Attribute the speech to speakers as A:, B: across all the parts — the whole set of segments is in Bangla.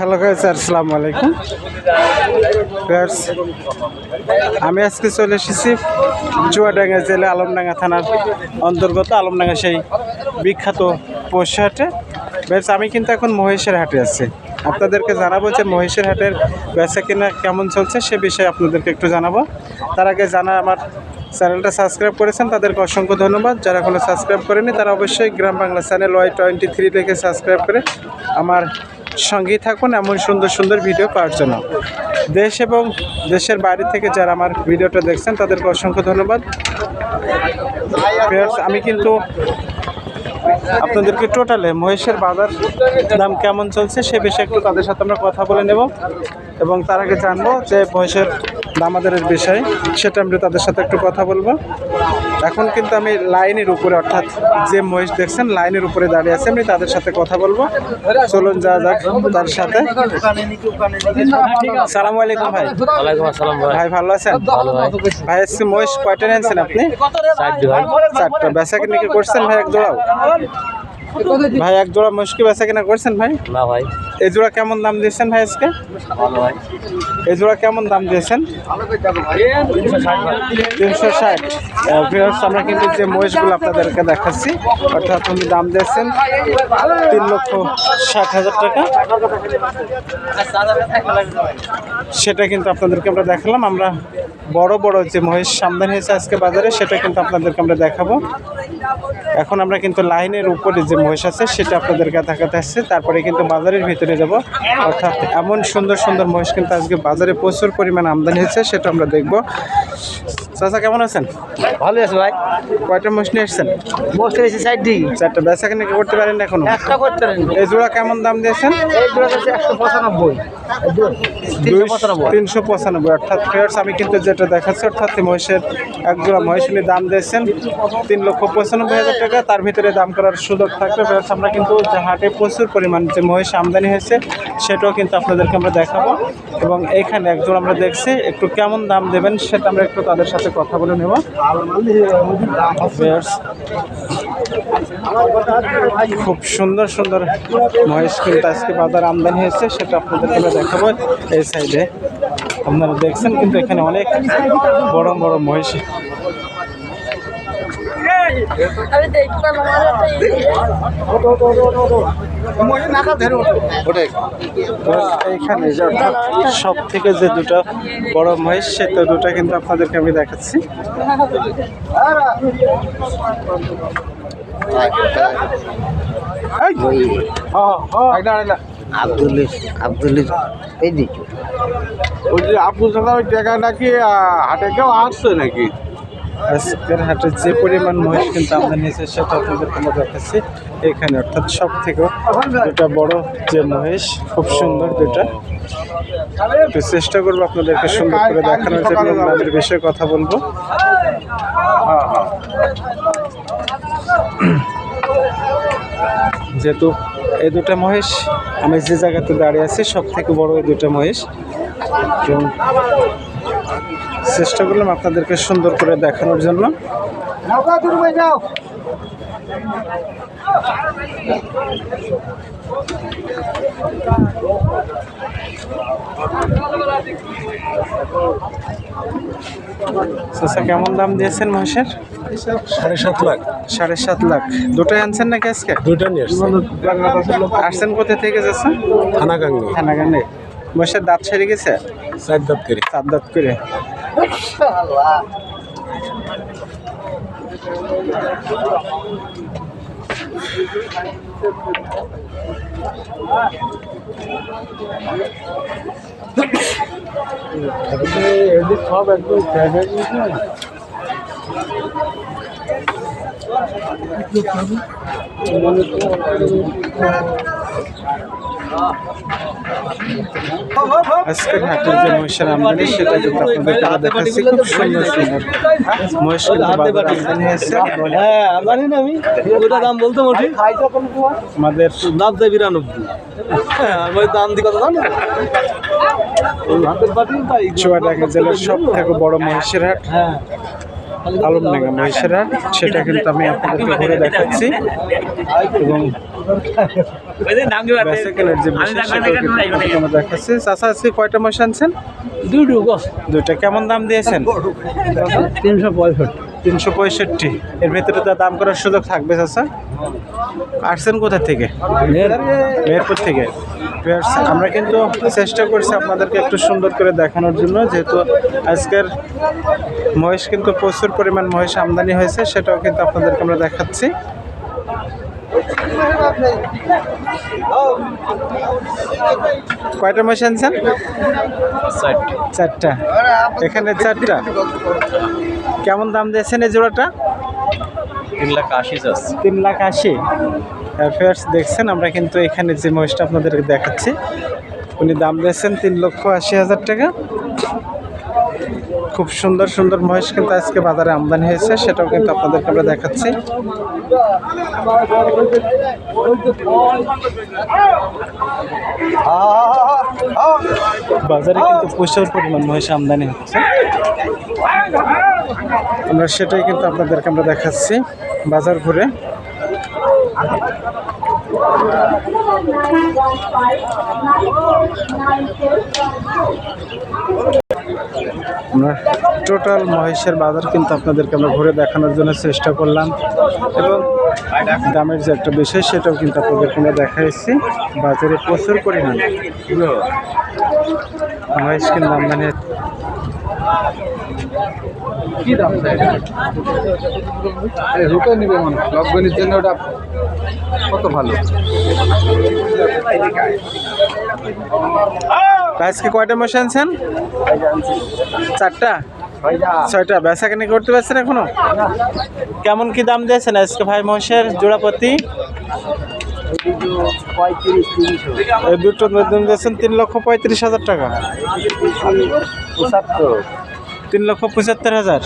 A: হ্যালো গাইস আসসালামু আলাইকুম আমি আজকে চলে এসেছি চুয়াডাঙ্গা জেলা আলমডাঙ্গা থানার অন্তর্গত আলমডাঙ্গা সেই বিখ্যাত পশু হাটে বেশ আমি কিন্তু এখন মহেশের হাটে আছি। আপনাদেরকে জানাব যে মহেশের হাটের বেচা কিনা কেমন চলছে সে বিষয়ে আপনাদেরকে একটু জানাব। তার আগে জানা আমার চ্যানেলটা সাবস্ক্রাইব করেছেন, তাদেরকে অসংখ্য ধন্যবাদ। যারা এখনও সাবস্ক্রাইব করেনি তারা অবশ্যই Gram Bangla channel Y twenty three থেকে সাবস্ক্রাইব করে আমার সঙ্গেই থাকুন এমন সুন্দর সুন্দর ভিডিও পাওয়ার জন্য। দেশ এবং দেশের বাইরে থেকে যারা আমার ভিডিওটা দেখছেন, তাদেরকে অসংখ্য ধন্যবাদ। আমি কিন্তু আপনাদেরকে টোটালে মহেশের বাজার দাম কেমন চলছে সে বিষয়ে একটু তাদের সাথে আমরা কথা বলে নেব এবং তার আগে জানব যে মহেশের দামাদারের বিষয় সেটা আমরা তাদের সাথে একটু কথা বলব। এখন কিন্তু আমি লাইনের উপরে অর্থাৎ যে মহেশ দেখছেন লাইনের উপরে দাঁড়িয়ে আছে আমি তাদের সাথে কথা বলব। চলুন যা যাক তার সাথে। সালাম আলাইকুম ভাই।
B: ভাই।
A: ভালো আছেন?
B: ভাই।
A: আজকে মহেশ কয়টা নিয়েছেন আপনি?
B: চারটা
A: বেচা কিনা কি করছেন ভাই এক জোড়াও ভাই এক জোড়া মুশকি বেচা কিনা করছেন ভাই?
B: না ভাই।
A: এই জোড়া কেমন দাম দিয়েছেন ভাই আজকে? এই জোড়া কেমন দাম দিয়েছেন? তিনশো ষাট। ভিউয়ার্স আমরা কিন্তু যে মহিষগুলো আপনাদেরকে দেখাচ্ছি অর্থাৎ উনি দাম দিয়েছেন তিন লক্ষ ষাট হাজার টাকা। সেটা কিন্তু আপনাদেরকে আমরা দেখালাম। আমরা বড় বড় যে মহিষ আমদানি হয়েছে আজকে বাজারে সেটা কিন্তু আপনাদেরকে আমরা দেখাবো। এখন আমরা কিন্তু লাইনের উপরে যে মহিষ আছে, সেটা আপনাদেরকে দেখাতে আসছে। তারপরে কিন্তু বাজারের ভিতরে যাব। অর্থাৎ এমন সুন্দর সুন্দর মহিষ কিন্তু আজকে বাজারে প্রচুর পরিমাণ আমদানি হয়েছে, সেটা আমরা দেখব। চাচা কেমন আছেন?
B: ভালো আছে ভাই।
A: কয়টা মহিষ নিয়ে এসছেন
B: বসতে হয়েছে চারটি।
A: চারটা। বেচা কিনে করতে পারেন এখনও?
B: একটা করতে পারেন।
A: এই জোড়া কেমন দাম দিয়েছেন?
B: এই দুটো হচ্ছে একশো পঁচানব্বই। তিনশো পঁচানব্বই।
A: অর্থাৎ ফেয়ার্স আমি কিন্তু যেটা দেখাচ্ছি অর্থাৎ মহিষের এক জোড়া মহিষ উনি দাম দিয়েছেন তিন লক্ষ পঁচানব্বই হাজার টাকা। তার ভিতরে দাম করার সুযোগ থাকবে। ফেয়ার্স আমরা কিন্তু হাটে প্রচুর পরিমাণ যে মহিষ আমদানি হয়েছে সেটাও কিন্তু আপনাদেরকে আমরা দেখাবো। এবং এইখানে একজন আমরা দেখছি, একটু কেমন দাম দেবেন সেটা আমরা একটু তাদের সাথে কথা বলে নেব। খুব সুন্দর সুন্দর মহেশ কিন্তু আজকে বাজার আমদানি হয়েছে, সেটা আপনাদেরকে আমরা দেখাবো এই সাইডে আপনারা দেখছেন কিন্তু এখানে অনেক বড় বড় মহিষ
C: আমি দেখতে
A: এইখানে যে সব থেকে যে দুটো বড় মহিষ সে তো দুটো কিন্তু আপনাদেরকে আমি দেখাচ্ছি।
B: আব্দুল আব্দুল এই দিকে
D: ওই যে টাকা নাকি হাটে কেউ আসছে নাকি?
A: আজকের হাটে যে পরিমাণ মহিষ কিন্তু আমদানি হয়েছে সেটা আপনাদেরকে আমরা দেখাচ্ছি। এখানে অর্থাৎ সব থেকে দুটা বড় যে মহিষ, খুব সুন্দর দুটা। একটু চেষ্টা করব আপনাদেরকে সুন্দর করে দেখানোর জন্য দামের বিষয়ে কথা বলব। যেহেতু এই দুটা মহিষ, আমি যে জায়গাতে দাঁড়িয়ে আছি সব থেকে বড় এই দুটা মহিষ। এবং চেষ্টা করলাম আপনাদেরকে সুন্দর করে দেখানোর জন্য। কেমন দাম দিয়েছেন মহিষের?
D: সাড়ে সাত লাখ।
A: সাড়ে সাত লাখ। দুটোই আনছেন নাকি আজকে?
D: দুইটা নিয়ে আসছে।
A: আসছেন কোথা থেকে যাচ্ছেন
D: থানাগাঙ্গি
A: থানাগানে মহিষের দাঁত সেরে গেছে?
D: চার দাঁত করে।
A: চার দাঁত করে।
D: সব একদম
A: আজকের হাটের যে মহিষের আমদানি সেটা কিন্তু দেখাচ্ছি খুব সুন্দর সুন্দর মহিষ আমদানি হয়েছে।
B: হ্যাঁ জানি না আমি। ওটা দাম বলতে মোটি।
A: আমাদের
B: দাম চাই বিরানব্বই। আমি দাম দি কত জানি
A: চুয়াডাঙ্গা জেলার সব থেকে বড় মহিষের হাট।
B: হ্যাঁ।
A: আলমডাঙ্গা মহিষের হাট সেটা কিন্তু আমি আপনাদেরকে ঘুরে দেখাচ্ছি। এবং দেখাচ্ছি। আজকে কয়টা মহিষ আনছেন?
B: দুটো গো
A: দুইটা। কেমন দাম দিয়েছেন?
B: তিনশো পঁয়ষট্টি।
A: তিনশো পঁয়ষট্টি। এর ভিতরে তো দাম করার সুযোগ থাকবে আসছেন কোথা থেকে? মেহেরপুর থেকে। আমরা কিন্তু চেষ্টা করছি আপনাদেরকে একটু সুন্দর করে দেখানোর জন্য। যেহেতু আজকের মহিষ কিন্তু প্রচুর পরিমাণ মহিষ আমদানি হয়েছে সেটাও কিন্তু আপনাদেরকে আমরা দেখাচ্ছি। কয়টা মহিষ আনছেন? চারটা। এখানে চারটা। কেমন দাম দিয়েছেন এই জোড়াটা?
E: তিন লাখ আশি
A: তিন লাখ আশি। ফেয়ার্স দেখছেন, আমরা কিন্তু এখানে যে মহিষটা আপনাদেরকে দেখাচ্ছি, উনি দাম দিয়েছেন তিন লক্ষ আশি হাজার টাকা। খুব সুন্দর সুন্দর মহিষ কিন্তু আজকে বাজারে আমদানি হয়েছে, সেটাও কিন্তু আপনাদেরকে আমরা দেখাচ্ছি। বাজারে কিন্তু প্রচুর পরিমাণ মহিষ আমদানি হচ্ছে। আমরা সেটাই কিন্তু আপনাদেরকে আমরা দেখাচ্ছি, বাজার ঘুরে। আমরা টোটাল মহেশের বাজার কিন্তু আপনাদেরকে আমরা ঘুরে দেখানোর জন্য চেষ্টা করলাম। এবং দামের যে একটা বিষয়, সেটাও কিন্তু আপনাদেরকে আমরা দেখাইছি। বাজারে প্রচুর পরিমাণে। মহেশ কিন্তু আমদানি
B: কি দাম রুপে নিবে মানে লকডাউনের জন্য ওটা কত ভালো?
A: আজকে কয়টা মহিষ আনছেন? চারটা? ছয়টা। বেচা কেন করতে পারছেন এখনও? কেমন কি দাম দিয়েছেন আজকে ভাই মহিষের জোড়াপতি?
B: পঁয়ত্রিশ তিনশো
A: এই দুটো দাম দিয়েছেন তিন লক্ষ পঁয়ত্রিশ হাজার টাকা।
B: পঁচাত্তর।
A: তিন লক্ষ পঁচাত্তর হাজার।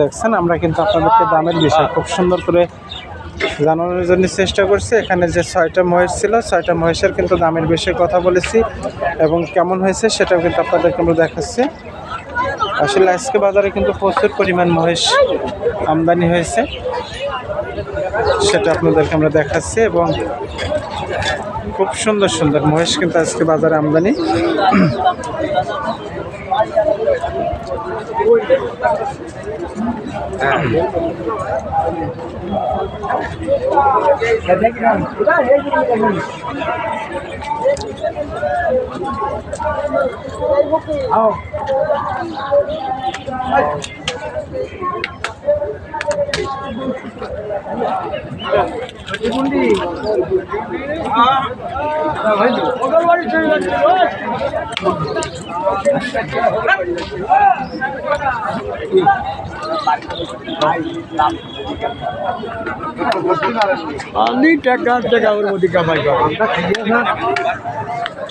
A: দেখছেন আমরা কিন্তু আপনাদেরকে দামের বিষয় খুব সুন্দর করে জানানোর জন্য চেষ্টা করছি। এখানে যে ছয়টা মহিষ ছিল ছয়টা মহিষের কিন্তু দামের বিষয়ে কথা বলেছি এবং কেমন হয়েছে সেটাও কিন্তু আপনাদেরকে আমরা দেখাচ্ছি। আসলে আজকে বাজারে কিন্তু প্রচুর পরিমাণ মহিষ আমদানি হয়েছে। সেটা আপনাদেরকে আমরা দেখাচ্ছি এবং খুব সুন্দর সুন্দর মহিষ কিন্তু আজকে বাজারে আমদানি।
B: আমি টাকা টাকা ওর মধ্যে কামাই করো। আমরা খাইয়ে